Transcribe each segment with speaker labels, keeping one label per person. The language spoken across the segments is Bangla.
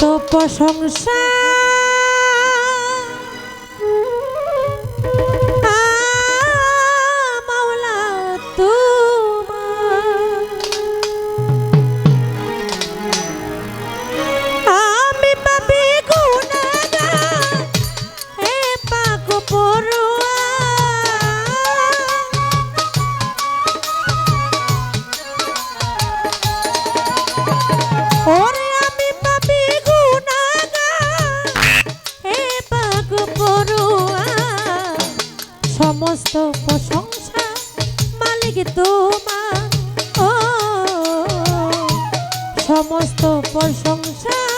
Speaker 1: তো সমস্ত প্রশংসা মালিক তোমার। ও সমস্ত প্রশংসা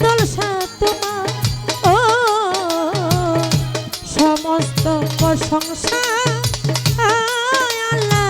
Speaker 1: বাদল তোমার ও সমস্ত প্রশংসা আয় আল্লাহ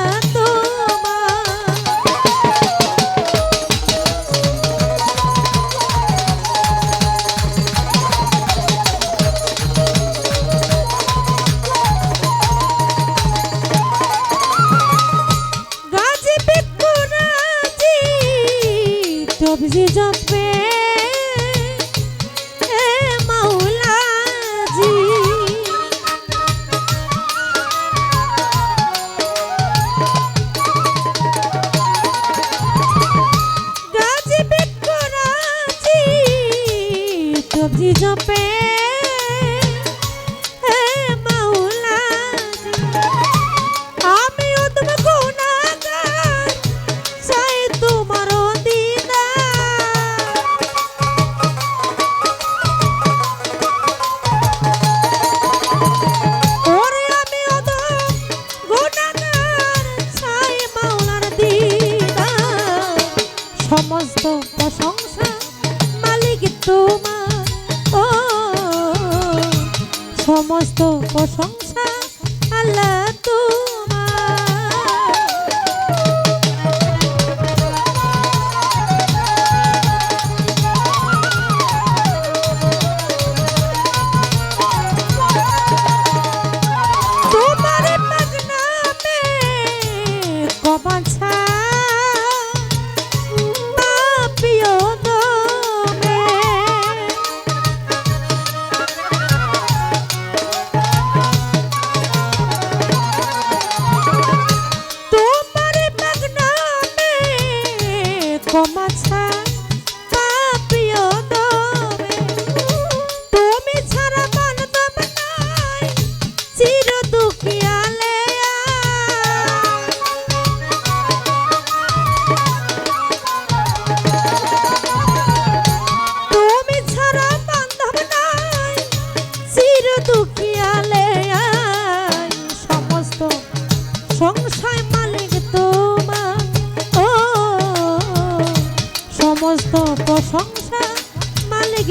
Speaker 1: your face. সমস্ত প্রশংসা আল্লাহ তোমার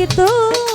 Speaker 1: তোমার